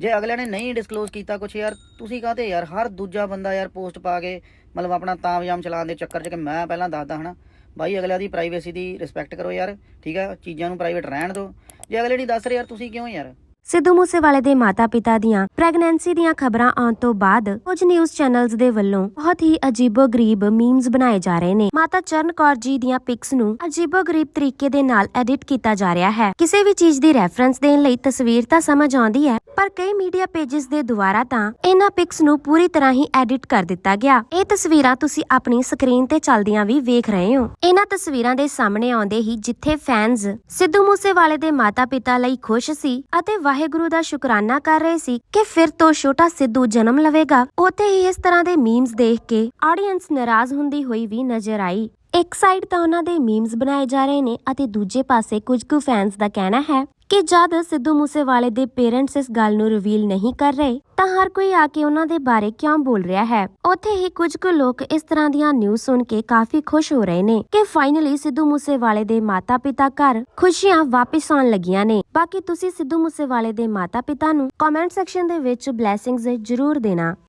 ਜੇ ਅਗਲੇ ਨੇ ਨਹੀਂ ਡਿਸਕਲੋਜ਼ ਕੀਤਾ ਕੁਛ ਯਾਰ, ਤੁਸੀਂ ਕਾਹਤੇ ਯਾਰ? ਹਰ ਦੂਜਾ ਬੰਦਾ ਯਾਰ ਪੋਸਟ ਪਾ ਕੇ, ਮਤਲਬ ਆਪਣਾ ਤਾਮਯਾਮ ਚਲਾਉਣ ਦੇ ਚੱਕਰ 'ਚ ਕਿ ਮੈਂ ਪਹਿਲਾਂ ਦੱਸਦਾ, ਹਨਾ? ਬਾਈ, ਅਗਲਿਆਂ ਦੀ ਪ੍ਰਾਈਵੇਸੀ ਦੀ ਰਿਸਪੈਕਟ ਕਰੋ ਯਾਰ, ਠੀਕ ਆ? ਚੀਜ਼ਾਂ ਨੂੰ ਪ੍ਰਾਈਵੇਟ ਰਹਿਣ ਦਿਓ। ਜੇ ਅਗਲੇ ਨਹੀਂ ਦੱਸ ਰਹੇ ਯਾਰ, ਤੁਸੀਂ ਕਿਉਂ ਯਾਰ? ਸਿੱਧੂ ਮੂਸੇਵਾਲੇ ਦੇ ਮਾਤਾ-ਪਿਤਾ ਦੀਆਂ ਪ੍ਰੈਗਨੈਂਸੀ ਦੀਆਂ ਖਬਰਾਂ ਆਉਣ ਤੋਂ ਬਾਅਦ ਕੁਝ ਨਿਊਜ਼ ਚੈਨਲਸ ਦੇ ਵੱਲੋਂ ਬਹੁਤ ਹੀ ਅਜੀਬੋ-ਗਰੀਬ ਮੀਮਸ ਬਣਾਏ ਜਾ ਰਹੇ ਨੇ। ਮਾਤਾ ਚਰਨ ਕੌਰ ਜੀ ਦੀਆਂ ਪਿਕਸ ਨੂੰ ਅਜੀਬੋ-ਗਰੀਬ ਤਰੀਕੇ ਦੇ ਨਾਲ ਐਡਿਟ ਕੀਤਾ ਜਾ ਰਿਹਾ ਹੈ। ਕਿਸੇ ਵੀ ਚੀਜ਼ ਦੀ ਰੈਫਰੈਂਸ ਦੇਣ ਲਈ ਤਸਵੀਰ ਤਾਂ ਸਮਝ ਆਉਂਦੀ ਹੈ, ਪਰ ਕਈ ਮੀਡੀਆ ਪੇजेस ਦੇ ਦੁਆਰਾ ਤਾਂ ਇਹਨਾਂ ਪਿਕਸ ਨੂੰ ਪੂਰੀ ਤਰ੍ਹਾਂ ਹੀ ਐਡਿਟ ਕਰ ਦਿੱਤਾ ਗਿਆ। ਇਹ ਤਸਵੀਰਾਂ ਤੁਸੀਂ ਆਪਣੀ ਸਕਰੀਨ ਤੇ ਚੱਲਦੀਆਂ ਵੀ ਵੇਖ ਰਹੇ ਹੋ। ਇਹਨਾਂ ਤਸਵੀਰਾਂ ਦੇ ਸਾਹਮਣੇ ਆਉਂਦੇ ਹੀ ਜਿੱਥੇ ਫੈਨਸ ਸਿੱਧੂ ਮੂਸੇਵਾਲੇ ਦੇ ਮਾਤਾ-ਪਿਤਾ ਲਈ ਖੁਸ਼ ਸੀ ਅਤੇ ਵਾਹਿਗੁਰੂ ਦਾ ਸ਼ੁਕਰਾਨਾ ਕਰ ਰਹੇ ਸੀ ਕਿ ਫਿਰ ਤੋਂ ਛੋਟਾ ਸਿੱਧੂ ਜਨਮ ਲਵੇਗਾ। ਉੱਥੇ ਹੀ ਇਸ ਤਰ੍ਹਾਂ ਦੇ ਮੀਮਸ ਦੇਖ ਕੇ ਆਡੀਅנס ਨਾਰਾਜ਼ ਹੁੰਦੀ ਹੋਈ ਵੀ ਨਜ਼ਰ ਆਈ। ਇੱਕ ਸਾਈਡ ਤਾਂ ਉਹਨਾਂ ਦੇ ਮੀਮਸ ਬਣਾਏ ਜਾ ਰਹੇ ਨੇ ਅਤੇ ਦੂਜੇ ਪਾਸੇ ਕੁਝ ਕੁ ਫੈਨਸ ਦਾ ਕਹਿਣਾ ਹੈ ਕਿ ਜਦ ਸਿੱਧੂ ਮੂਸੇਵਾਲੇ ਦੇ ਪੇਰੈਂਟਸ ਇਸ ਗੱਲ ਨੂੰ ਰਿਵੀਲ ਨਹੀਂ ਕਰ ਰਹੇ, ਤਾਂ ਹਰ ਕੋਈ ਆ ਕੇ ਉਹਨਾਂ ਦੇ ਬਾਰੇ ਕਿਉਂ ਬੋਲ ਰਿਹਾ ਹੈ? ਉੱਥੇ ਹੀ ਕੁਝ ਕੁ ਲੋਕ ਇਸ ਤਰ੍ਹਾਂ ਦੀਆਂ ਨਿਊਜ਼ ਸੁਣ ਕੇ ਕਾਫੀ ਖੁਸ਼ ਹੋ ਰਹੇ ਨੇ ਕਿ ਫਾਈਨਲੀ ਸਿੱਧੂ ਮੂਸੇਵਾਲੇ ਦੇ ਮਾਤਾ-ਪਿਤਾ ਘਰ ਖੁਸ਼ੀਆਂ ਵਾਪਸ ਆਉਣ ਲੱਗੀਆਂ ਨੇ। ਬਾਕੀ ਤੁਸੀਂ ਸਿੱਧੂ ਮੂਸੇਵਾਲੇ ਦੇ ਮਾਤਾ-ਪਿਤਾ ਨੂੰ ਕਮੈਂਟ ਸੈਕਸ਼ਨ ਦੇ ਵਿੱਚ ਬਲੇਸਿੰਗਸ ਜ਼ਰੂਰ ਦੇਣਾ।